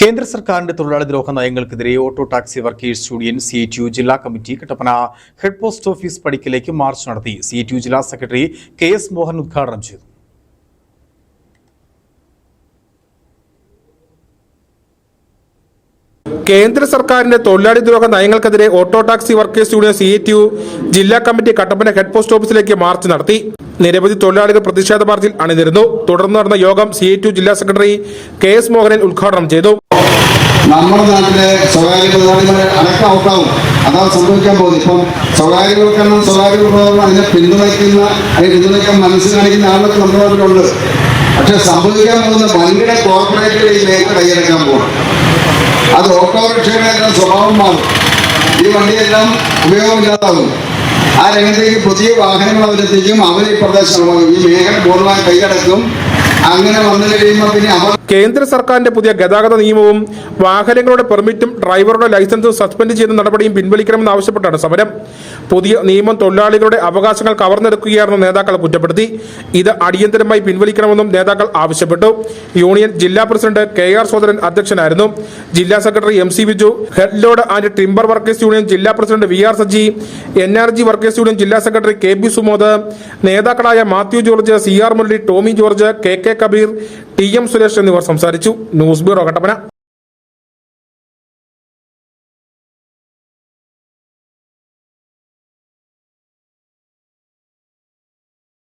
കേന്ദ്ര സർക്കാരിന്റെ തൊഴിലാളി ദ്രോഹ നയങ്ങൾക്കെതിരെ auto taxi workers union C T U ജില്ലാ committee Kattappana head post office പടിക്കലേക്ക് മാർച്ച് നടത്തി. സി ടി യു ജില്ലാ സെക്രട്ടറി കെ എസ് മോഹൻ ഉദ്ഘാടനം ചെയ്തു. കേന്ദ്ര സർക്കാരിന്റെ തൊഴിലാളി ദ്രോഹ നയങ്ങൾക്കെതിരെ auto taxi workers union C T U ജില്ലാ കമ്മിറ്റി കട്ടപ്പന ഹെഡ് പോസ്റ്റ് ഓഫീസിലേക്ക് മാർച്ച് നടത്തി. നിരവധി തൊഴിലാളികൾ പ്രതിഷേധ മാർച്ചിൽ അണിനിരുന്നു. തുടർന്ന് നടന്ന യോഗം സി ടി യു ജില്ലാ സെക്രട്ടറി കെ എസ് മോഹനൻ ഉദ്ഘാടനം ചെയ്തു. നമ്മുടെ നാട്ടിലെ സ്വകാര്യ തൊഴിലാളികൾ അടക്കം ഔട്ടാവും. അതാണ് സംഭവിക്കാൻ പോകുന്നത്. ഇപ്പം സ്വകാര്യവൽക്കരണം സ്വകാര്യവൽക്കരണം അതിനെ പിന്തുണയ്ക്കുന്ന അതിനെ പിന്തുണയ്ക്കാൻ മനസ്സ് കാണിക്കുന്ന ആളുകൾ നമ്മുടെ നാട്ടിലുണ്ട്. പക്ഷെ സംഭവിക്കാൻ പോകുന്ന വൻകിട കോർപ്പറേറ്റുകൾ ഈ മേഖല കൈയടക്കാൻ പോകണം അത് ഓട്ടോറിക്ഷയുടെ സ്വഭാവം മാറും. ഈ വണ്ടിയെല്ലാം ഉപയോഗമില്ലാതാകും. ആ രംഗത്തേക്ക് പുതിയ വാഹനങ്ങൾ അവരെത്തിക്കും അവർ ഈ പ്രദേശം ഈ മേഖല പൂർണമായി കൈയടക്കും. അങ്ങനെ വന്നു കഴിയുമ്പോൾ പിന്നെ അവർ കേന്ദ്ര സർക്കാരിന്റെ പുതിയ ഗതാഗത നിയമവും വാഹനങ്ങളുടെ പെർമിറ്റും ഡ്രൈവറുടെ ലൈസൻസും സസ്പെൻഡ് ചെയ്യുന്ന നടപടിയും പിൻവലിക്കണമെന്ന് ആവശ്യപ്പെട്ടാണ് സമരം. പുതിയ നിയമം തൊഴിലാളികളുടെ അവകാശങ്ങൾ കവർന്നെടുക്കുകയാണെന്ന് നേതാക്കൾ കുറ്റപ്പെടുത്തി. ഇത് അടിയന്തരമായി പിൻവലിക്കണമെന്നും നേതാക്കൾ ആവശ്യപ്പെട്ടു. യൂണിയൻ ജില്ലാ പ്രസിഡന്റ് കെ ആർ സോദരൻ അധ്യക്ഷനായിരുന്നു. ജില്ലാ secretary M C Biju head load and timber workers union ജില്ലാ president V R Saji N R G workers union ജില്ലാ സെക്രട്ടറി കെ ബി സുമോദ് നേതാക്കളായ Mathew George C R Murali Tomy George K K Kabir T M Suresh എന്നിവർ സംസാരിച്ചു. News bureau Kattappana.